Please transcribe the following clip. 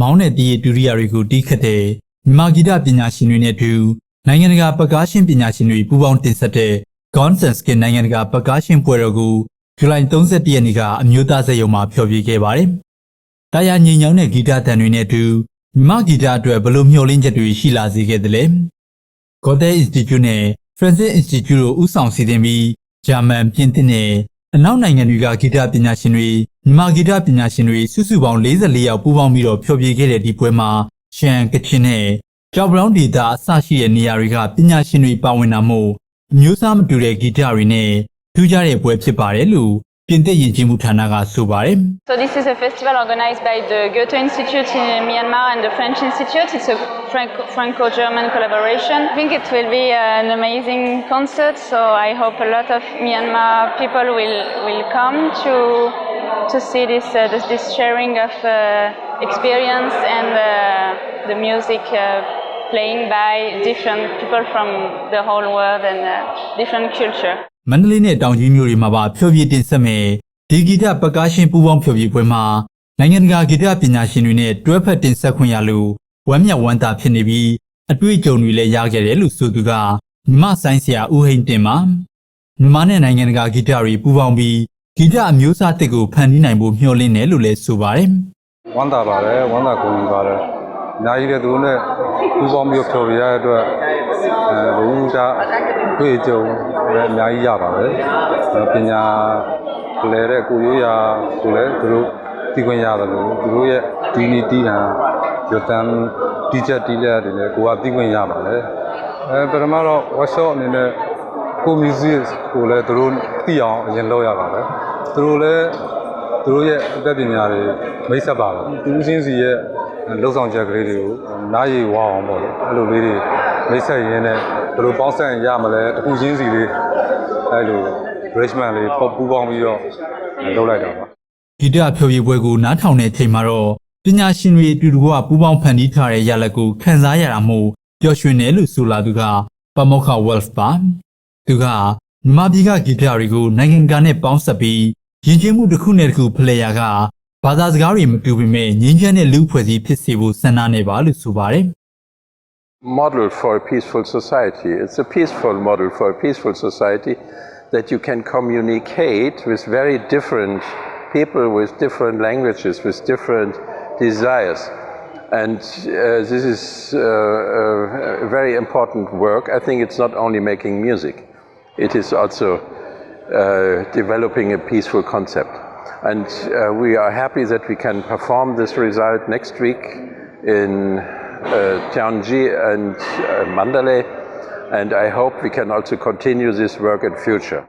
မောင်းတဲ့တည်ရဒုရိယာတွေကိုတီးခတ်တဲ့မြန်မာဂီတပညာရှင်တွေနဲ့အတူနိုင်ငံတကာပကားရှင်ပညာရှင်တွေပူးပေါင်းတင်ဆက်တဲ့ Guns and Skin နိုင်ငံတကာပကားရှင်ပွဲတော်ကိုဇူလိုင်31ရက်နေ့ကအမျိုးသားစက်ရုံမှာဖျော်ဖြေခဲ့ပါတယ်။တာယာငိန်ညောင်းတဲ့ဂီတတန်တွေနဲ့အတူမြန်မာဂီတအတွက်ဘယ်လိုမျှော်လင့်ချက်တွေရှိလာစေခဲ့သလဲ။ Goethe Institute နဲ့ Francis Institute တို့ဦးဆောင်စီစဉ်ပြီးဂျာမန်ပြင်သစ်နဲ့ အနောက်နိုင်ငံတွေကဂီတပညာရှင်တွေမြန်မာဂီတပညာရှင်တွေစုစုပေါင်း44ယောက်ပူးပေါင်းပြီးတော့ဖျော်ဖြေခဲ့တဲ့ဒီပွဲမှာရှန်ကချင်နဲ့ကြောက်ဘရောင်းဒေတာအစရှိတဲ့နေရာတွေကပညာရှင်တွေပါဝင်တာမို့အမျိုးသားမတူတဲ့ဂီတတွေနဲ့ထူးခြားတဲ့ပွဲဖြစ်ပါတယ်လို့ ပြင်သစ်ယဉ်ကျေးမှုဌာနကဆိုပါတယ် So this is a festival organized by the Goethe Institute in Myanmar and the French Institute. It's a Franco- Franco-German collaboration. I think it will be an amazing concert. So I hope a lot of Myanmar people will will come to to see this uh, this, this sharing of uh, experience and uh, the music uh, playing by different people from the whole world and uh, different culture. မန္တလေးနဲ့တောင်ကြီးမြို့တွေမှာပါဖျော်ဖြေတင်ဆက်မယ်ဒီဂီတပကားရှင်ပူပေါင်းဖျော်ဖြေပွဲမှာနိုင်ငံတကာဂီတပညာရှင်တွေနဲ့တွဲဖက်တင်ဆက်ခွင့်ရလို့ဝမ်းမြောက်ဝမ်းသာဖြစ်နေပြီးအတွေ့အကြုံတွေလည်းရခဲ့တယ်လို့ဆိုသူကမြမဆိုင်ဆရာဦးဟိန်တင်ပါမြန်မာနဲ့နိုင်ငံတကာဂီတတွေပူပေါင်းပြီးဂီတအမျိုးအစားတစ်ကိုဖန်တီးနိုင်ဖို့မျှော်လင့်တယ်လို့လည်းဆိုပါတယ်ဝမ်းသာပါတယ်ဝမ်းသာကိုယ်ကြီးပါတယ်အများကြီးတဲ့သူတို့နဲ့ပူးပေါင်းပြီးတော့ဖြော်ပြရတဲ့အတွက် အဲဘုရားတွေ့ကြုံလည်းအများကြီးရပါတယ်အဲပညာလဲတဲ့ကိုရိုးရာကိုလည်းသူတို့သိခွင့်ရတယ်လို့သူတို့ရဲ့ဒီနီတီးတာရတန်တီချက်တီလက်တွေလည်းကိုကသိခွင့်ရပါတယ်အဲပထမတော့ workshop အနေနဲ့ကို music ကိုလည်းသူတို့သိအောင်အရင်လုပ်ရပါတယ်သူတို့လည်းသူတို့ရဲ့အသက်ပညာတွေမိတ်ဆက်ပါတော့သူဦးချင်းစီရဲ့လှုပ်ဆောင်ချက်ကလေးတွေကိုနားရည်ဝအောင်ပေါ့လေအဲ့လိုလေးတွေ မိတ်ဆက်ရင်းနဲ့ဘယ်လိုပေါင်းဆက်ရမလဲတစ်ခုချင်းစီလေးအဲ့လို arrangement လေးပပူးပေါင်းပြီးတော့လုပ်လိုက်တာပါဂီတဖျော်ဖြေပွဲကိုနားထောင်တဲ့အချိန်မှာတော့ပညာရှင်တွေအတူတူကပူးပေါင်းဖန်တီးထားတဲ့ရလဒ်ကိုခန်းစားရတာမို့ပျော်ရွှင်တယ်လို့ဆိုလာသူကပမောက္ခ Wolf ပါသူကမြန်မာပြည်ကဂီတတွေကိုနိုင်ငံတကာနဲ့ပေါင်းစပ်ပြီးယဉ်ကျေးမှုတစ်ခုနဲ့တစ်ခုဖလှယ်ရာကဘာသာစကားတွေမတူပေမဲ့ငြင်းချမ်းတဲ့လူဖွဲ့စည်းဖြစ်စေဖို့ဆန္ဒနေပါလို့ဆိုပါတယ် model for a peaceful society. It's a peaceful model for a peaceful society that you can communicate with very different people, with different languages, with different desires. And uh, this is uh, uh, a very important work. I think it's not only making music, it is also uh, developing a peaceful concept. And uh, we are happy that we can perform this result next week in uh, Tianji and uh, Mandalay. And I hope we can also continue this work in future.